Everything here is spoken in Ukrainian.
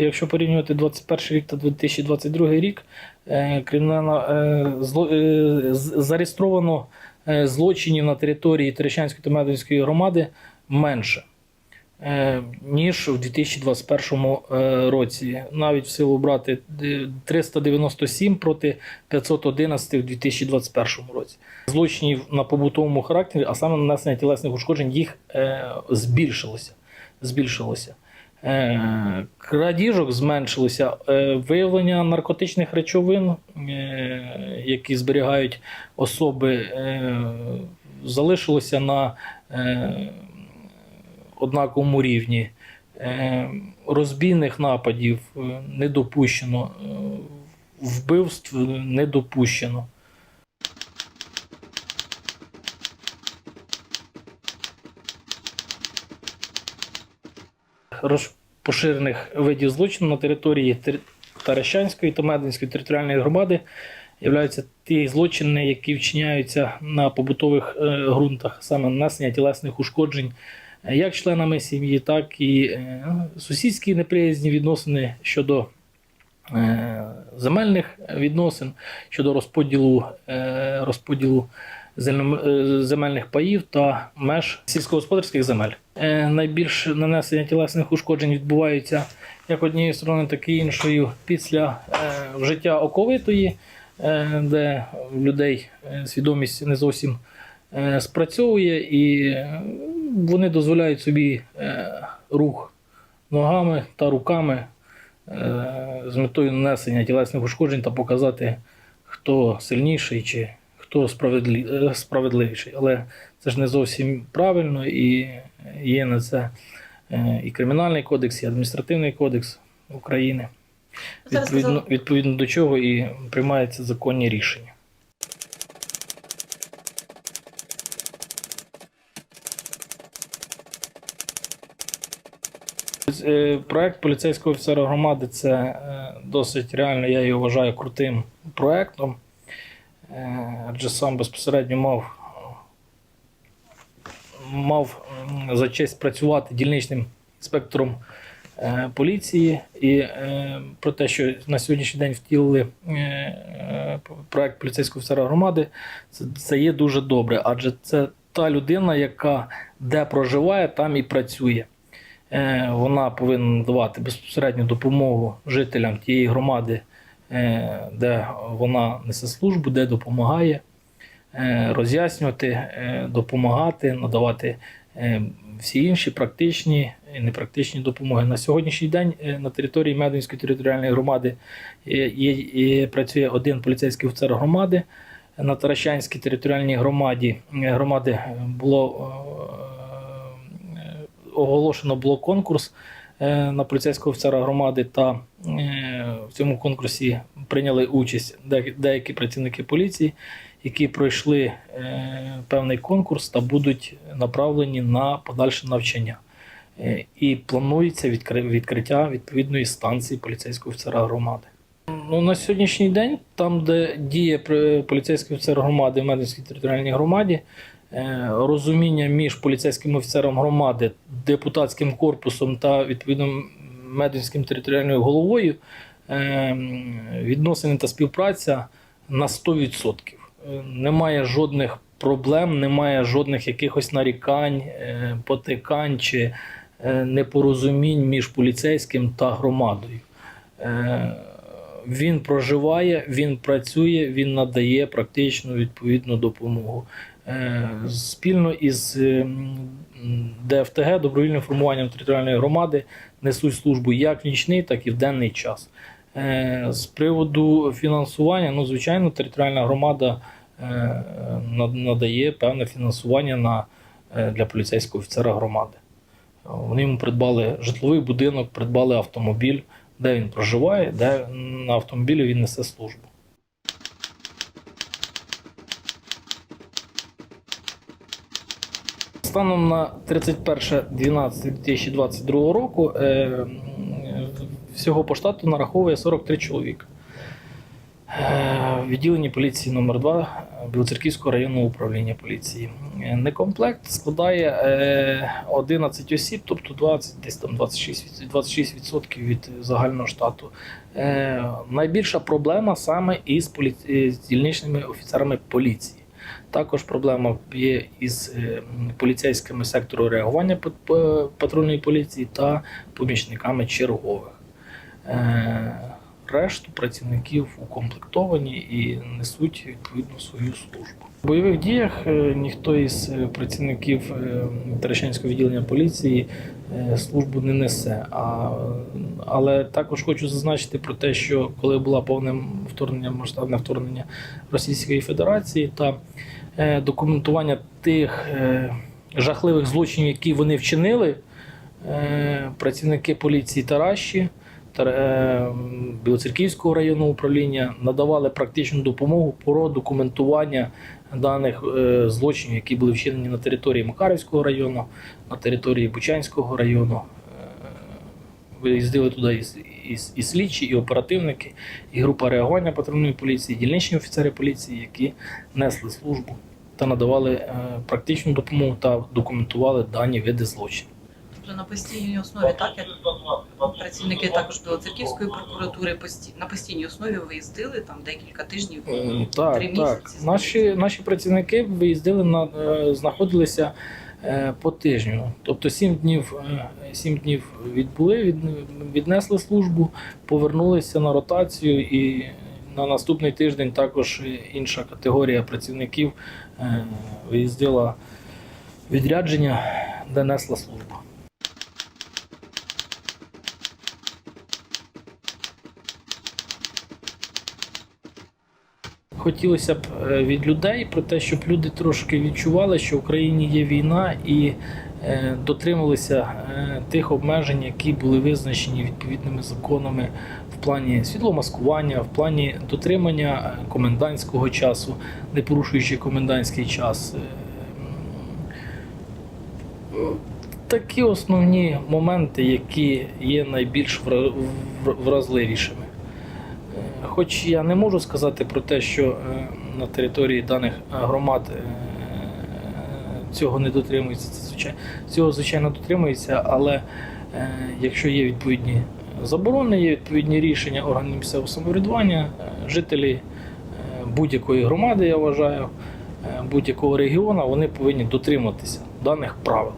Якщо порівнювати 21 рік та 2022 рік, е, кримінально е, е, зареєстровано злочинів на території Терещанської та Медвинської громади менше, ніж у 2021 е, році. Навіть в силу брати е, 397 проти 511 у 2021 році. Злочинів на побутовому характері, а саме нанесення тілесних ушкоджень, їх збільшилося. збільшилося. Е, Крадіжок зменшилося, е, виявлення наркотичних речовин, е, які зберігають особи, залишилося на однаковому рівні. Розбійних нападів не допущено, вбивств не допущено. Розпоширених видів злочину на території Таращанської та Мединської територіальної громади являються ті злочини, які вчиняються на побутових е, ґрунтах, саме нанесення тілесних ушкоджень е, як членами сім'ї, так і е, сусідські неприязні відносини щодо земельних відносин, щодо розподілу, розподілу земельних паїв та меж сільськогосподарських земель. Е, Найбільше нанесення тілесних ушкоджень відбувається як однією сторони, так і іншою після е, вжиття оковитої, е, де в людей е, свідомість не зовсім е, спрацьовує, і е, вони дозволяють собі е, рух ногами та руками е, з метою нанесення тілесних ушкоджень та показати, хто сильніший чи хто справедлі- е, справедливіший. Але це ж не зовсім правильно і є на це е, і Кримінальний кодекс, і адміністративний кодекс України. Відповідно, відповідно до чого і приймаються законні рішення. Е, Проект поліцейського офіцера громади це досить реально, я його вважаю крутим проектом. Адже сам безпосередньо мав, мав за честь працювати дільничним інспектором е, поліції. І е, про те, що на сьогоднішній день втілили е, проект поліцейського офіцера громади, це, це є дуже добре, адже це та людина, яка де проживає, там і працює. Вона повинна надавати безпосередню допомогу жителям тієї громади, де вона несе службу, де допомагає, е, роз'яснювати, е, допомагати, надавати е, всі інші практичні і непрактичні допомоги. На сьогоднішній день е, на території Медвинської територіальної громади е, є, є, працює один поліцейський офіцер громади. На Таращанській територіальній громаді е, громади е, було е, оголошено було конкурс е, на поліцейського офіцера громади, та е, в цьому конкурсі прийняли участь деякі працівники поліції, які пройшли е, певний конкурс та будуть направлені на подальше навчання. Е, І планується відкриття відповідної станції поліцейського офіцера громади. Ну, на сьогоднішній день, там, де діє поліцейський офіцер громади в Медицькій територіальній громаді, е, розуміння між поліцейським офіцером громади, депутатським корпусом та відповідно Медицьким територіальною головою відносини та співпраця на 100%. Е, Немає жодних проблем, немає жодних якихось нарікань, е, потикань чи е, непорозумінь між поліцейським та громадою. Він проживає, він працює, він надає практичну відповідну допомогу. Спільно із е, ДФТГ, добровільним формуванням територіальної громади, несуть службу як в нічний, так і в денний час. Е, З приводу фінансування, ну, звичайно, територіальна громада е, надає певне фінансування на, е, для поліцейського офіцера громади. Вони йому придбали житловий будинок, придбали автомобіль, де він проживає, де на автомобілі він несе службу. Станом на 31.12.2022 року всього по штату нараховує 43 чоловіка. Е, в відділенні поліції номер 2 Білоцерківського районного управління поліції. Е, Некомплект складає е, 11 осіб, тобто 20, десь там 26%, 26% від загального штату. Е, Найбільша проблема саме із полі... е, з дільничними офіцерами поліції. Також проблема є із е, поліцейськими сектору реагування патрульної поліції та помічниками чергових. Е, Решту працівників укомплектовані і несуть відповідно свою службу. В бойових діях е, ніхто із е, працівників Терещанського відділення поліції службу не несе. А, але також хочу зазначити про те, що коли було повне вторгнення, масштабне вторгнення Російської Федерації та документування тих жахливих злочинів, які вони вчинили, працівники поліції Таращі та Білоцерківського районного управління надавали практичну допомогу про документування даних е, злочинів, які були вчинені на території Макарівського району, на території Бучанського району. Е, Виїздили туди і, і, і слідчі, і оперативники, і група реагування патрульної поліції, і дільничні офіцери поліції, які несли службу та надавали е, практичну допомогу та документували дані види злочинів. Тобто на постійній основі, так як працівники також Білоцерківської прокуратури пості... на постійній основі виїздили там декілька тижнів. Так, Три так. місяці, Наші, наші працівники виїздили на е, знаходилися е, по тижню. Тобто сім днів, е, сім днів відбули, від, віднесли службу, повернулися на ротацію і на наступний тиждень також інша категорія працівників е, виїздила відрядження, де несла службу. Хотілося б е, від людей про те, щоб люди трошки відчували, що в Україні є війна і е, дотримувалися е, тих обмежень, які були визначені відповідними законами в плані світломаскування, в плані дотримання комендантського часу, не порушуючи комендантський час. Такі основні моменти, які є найбільш вра- вра- вразливішими. Хоч я не можу сказати про те, що е, на території даних е, громад е, цього не дотримується, це звичайно, цього звичайно дотримується, але якщо є відповідні заборони, є відповідні рішення органів місцевого самоврядування, жителі будь-якої громади, я вважаю, будь-якого регіону, вони повинні дотримуватися даних правил.